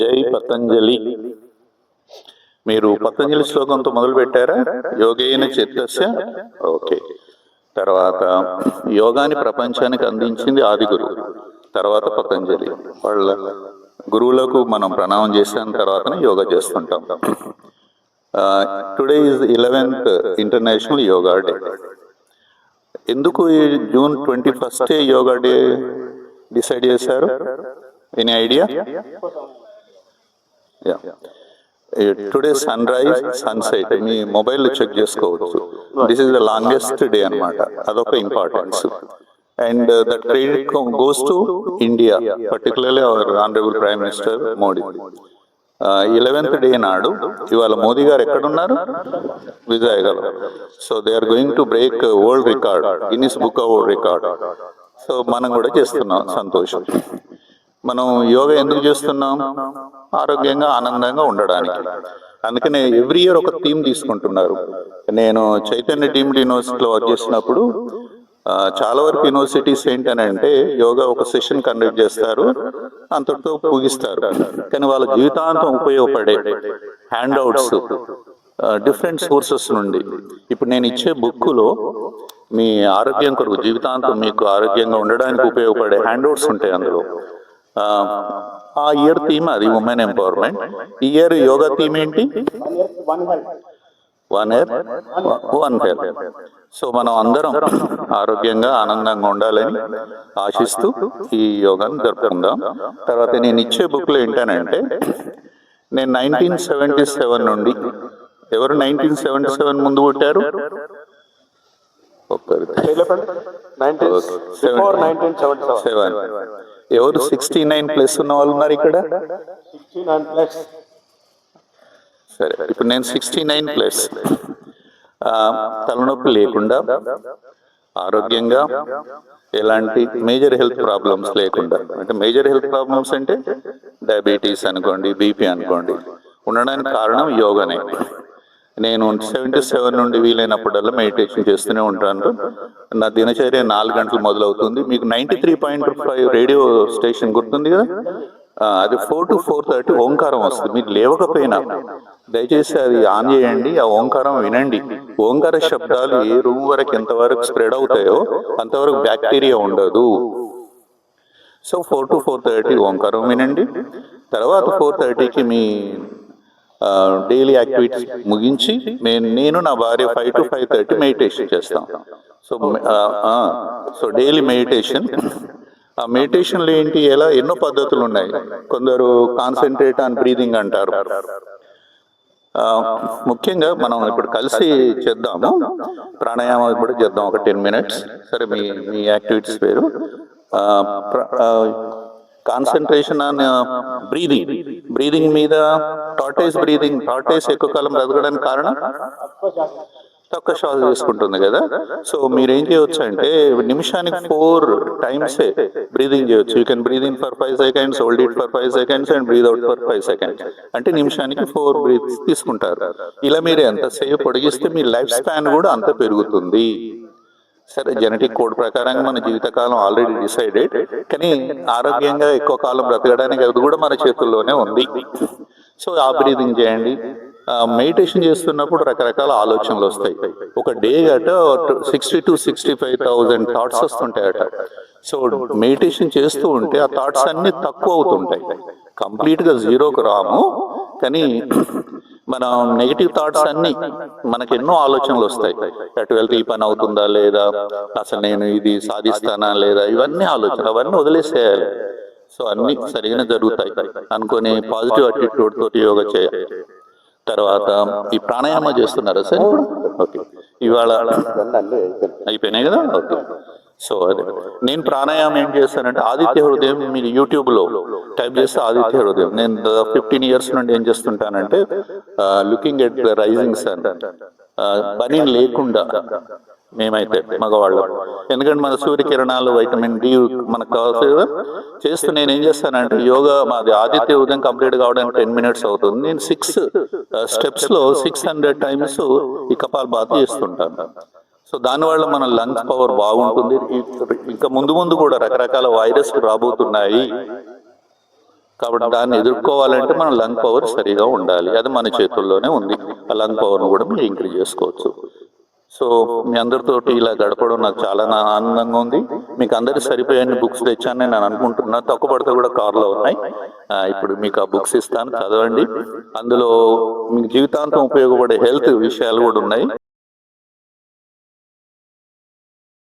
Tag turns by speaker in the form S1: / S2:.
S1: జై పతంజలి. మీరు పతంజలి శ్లోకంతో మొదలు పెట్టారా యోగేన చిత్తస్య. ఓకే. తర్వాత యోగాని ప్రపంచానికి అందించింది ఆది గురువు తర్వాత పతంజలి. వాళ్ళ గురువులకు మనం ప్రణామం చేసిన తర్వాతనే యోగా చేస్తుంటాం. Today is eleventh international yoga day. ఎందుకు June twenty first yoga day decide చేశారు? Any idea? Today sunrise sunset మీ మొబైల్లో చెక్ చేసుకోవచ్చు. This is the longest day అన్నమాట. అదొక importance and that credit goes to India particularly our honourable prime minister Modi eleventh day నాడు ఇవాళ మోదీ గారు ఎక్కడున్నారు? విజయగల so they are going to break world record Guinness book of world record so మనం కూడా చేస్తున్నాం సంతోషం. మనం యోగా ఎందుకు చేస్తున్నాం? ఆరోగ్యంగా ఆనందంగా ఉండడానికి. అందుకనే ఎవ్రీ ఇయర్ ఒక థీమ్ తీసుకుంటున్నారు. నేను చైతన్య డీమ్డ్ యూనివర్సిటీలో వర్క్ చేసినప్పుడు చాలా వరకు యూనివర్సిటీస్ ఏంటనంటే యోగా ఒక సెషన్ కండక్ట్ చేస్తారు అంతటితో పూగిస్తారు కానీ వాళ్ళ జీవితాంతం ఉపయోగపడే హ్యాండ్ అవుట్స్ డిఫరెంట్ సోర్సెస్ నుండి. ఇప్పుడు నేను ఇచ్చే బుక్కులో మీ ఆరోగ్యం కొరకు జీవితాంతం మీకు ఆరోగ్యంగా ఉండడానికి ఉపయోగపడే హ్యాండ్ అవుట్స్ ఉంటాయి అందులో. ఆ, ఇయర్ థీమ్ అది ఉమెన్ ఎంపవర్మెంట్ ఈ ఇయర్ యోగా థీమ్ ఏంటి? One year one health so మనం అందరం ఆరోగ్యంగా ఆనందంగా ఉండాలని ఆశిస్తూ ఈ యోగాను జరుపుకుందాం. తర్వాత నేను ఇచ్చే బుక్లో ఏంటనంటే నేను నైన్టీన్ సెవెంటీ సెవెన్ నుండి ఎవరు నైన్టీన్ సెవెంటీ సెవెన్ ముందు పుట్టారు? ఒక్కరు. సెవెన్ ఎవరు సిక్స్టీ నైన్ ప్లస్ ఉన్న వాళ్ళు ఉన్నారు ఇక్కడ? సరే ఇప్పుడు నేను సిక్స్టీ నైన్ ప్లస్ తలనొప్పి లేకుండా ఆరోగ్యంగా ఎలాంటి మేజర్ హెల్త్ ప్రాబ్లమ్స్ లేకుండా అంటే మేజర్ హెల్త్ ప్రాబ్లమ్స్ అంటే డయాబెటీస్ అనుకోండి బీపీ అనుకోండి ఉండడానికి కారణం యోగానే. నేను సెవెంటీ సెవెన్ నుండి వీలైనప్పుడల్లా మెడిటేషన్ చేస్తూనే ఉంటాను. నా దినచర్య నాలుగు గంటలు మొదలవుతుంది. మీకు ninety three point five radio station గుర్తుంది కదా? అది ఫోర్ టు ఫోర్ థర్టీ ఓంకారం వస్తుంది. మీరు లేవకపోయినా దయచేసి అది ఆన్ చేయండి. ఆ ఓంకారం వినండి. ఓంకార శబ్దాలు ఏ రూమ్ వరకు ఎంతవరకు స్ప్రెడ్ అవుతాయో అంతవరకు బ్యాక్టీరియా ఉండదు. So four to four thirty ఓంకారం వినండి. తర్వాత ఫోర్ థర్టీకి మీ డైలీ యాక్టివిటీస్ ముగించి నేను నేను నా భార్య five to five thirty meditation చేస్తాం. సో సో డైలీ మెడిటేషన్ ఆ మెడిటేషన్లో ఏంటి? ఎలా? ఎన్నో పద్ధతులు ఉన్నాయి. కొందరు కాన్సన్ట్రేట్ ఆన్ బ్రీదింగ్ అంటారు. ముఖ్యంగా మనం ఇప్పుడు కలిసి చేద్దాము. ప్రాణాయామం ఇప్పుడు చేద్దాం. ఒక టెన్ మినిట్స్ సరే మీ మీ యాక్టివిటీస్ పేరు కాన్సన్ట్రేషన్ ఆన్ బ్రీదింగ్ బ్రీదింగ్ మీద టాటైస్ బ్రీదింగ్ టాటైస్ ఎక్కువ కాలం బ్రతకడానికి కారణం? తక్కువ శ్వాస తీసుకుంటుంది కదా. సో మీరు ఏం చేయొచ్చు అంటే నిమిషానికి ఫోర్ టైమ్స్ బ్రీదింగ్ చేయొచ్చు. You can breathe in for five seconds hold it for five seconds and breathe out for five seconds అంటే నిమిషానికి ఫోర్ బ్రీత్ తీసుకుంటారు. ఇలా మీరు ఎంతసేపు పొడిగిస్తే మీ లైఫ్ స్పాన్ కూడా అంత పెరుగుతుంది. సరే జెనెటిక్ కోడ్ ప్రకారంగా మన జీవితకాలం ఆల్రెడీ డిసైడెడ్. కానీ ఆరోగ్యంగా ఎక్కువ కాలం బ్రతకడానికి అది కూడా మన చేతుల్లోనే ఉంది. సో ఆ బ్రీదింగ్ చేయండి. మెడిటేషన్ చేస్తున్నప్పుడు రకరకాల ఆలోచనలు వస్తాయి. ఒక డే అట sixty to sixty five thousand thoughts వస్తుంటాయట. So meditation చేస్తూ ఉంటే ఆ థాట్స్ అన్ని తక్కువ అవుతుంటాయి. కంప్లీట్గా జీరోకు రాము. కానీ మన నెగిటివ్ థాట్స్ అన్ని మనకి ఎన్నో ఆలోచనలు వస్తాయి. అటు వెళ్తే ఈ పని అవుతుందా లేదా? అసలు నేను ఇది సాధిస్తానా లేదా? ఇవన్నీ ఆలోచన అవన్నీ వదిలేసేయాలి. సో అన్ని సరిగానే జరుగుతాయి అనుకొని పాజిటివ్ అటిట్యూడ్ తోటి యోగా చేయాలి. తర్వాత ఈ ప్రాణాయామ చేస్తున్నారా సార్ ఇప్పుడు? ఓకే. ఇవాళ అయిపోయినాయి. కదా? ఓకే. సో అదే. నేను ప్రాణాయామం ఏం చేస్తానంటే ఆదిత్య హృదయం మీరు యూట్యూబ్లో టైప్ చేస్తే ఆదిత్య హృదయం. నేను ఫిఫ్టీన్ ఇయర్స్ నుండి ఏం చేస్తుంటానంటే looking at the rising sun పని లేకుండా మేమైతే మగవాళ్ళు. ఎందుకంటే మన సూర్యకిరణాలు వైటమిన్ డి మనకు కావాల్సి చేస్తూ నేను ఏం చేస్తానంటే యోగా మాది ఆదిత్య ఉదయం కంప్లీట్ కావడానికి టెన్ మినిట్స్ అవుతుంది. నేను సిక్స్ స్టెప్స్ uh, లో సిక్స్ హండ్రెడ్ టైమ్స్ ఈ కపాల్ బాత్ చేస్తుంటాను. సో దానివల్ల మన లంగ్స్ పవర్ బాగుంటుంది. ఇంకా ముందు ముందు కూడా రకరకాల వైరస్ రాబోతున్నాయి. కాబట్టి దాన్ని ఎదుర్కోవాలంటే మన లంగ్ పవర్ సరిగా ఉండాలి. అది మన చేతుల్లోనే ఉంది. ఆ లంగ్ పవర్ను కూడా మీరు ఇంక్రీజ్ చేసుకోవచ్చు. సో మీ అందరితోటి ఇలా గడపడం నాకు చాలా ఆనందంగా ఉంది. మీకు అందరికి సరిపోయే బుక్స్ తెచ్చాను నేను అనుకుంటున్నా. తక్కువ పడితే కూడా కార్లో ఉన్నాయి. ఆ, ఇప్పుడు మీకు ఆ బుక్స్ ఇస్తాను. చదవండి. అందులో మీకు జీవితాంతం ఉపయోగపడే హెల్త్ విషయాలు కూడా ఉన్నాయి.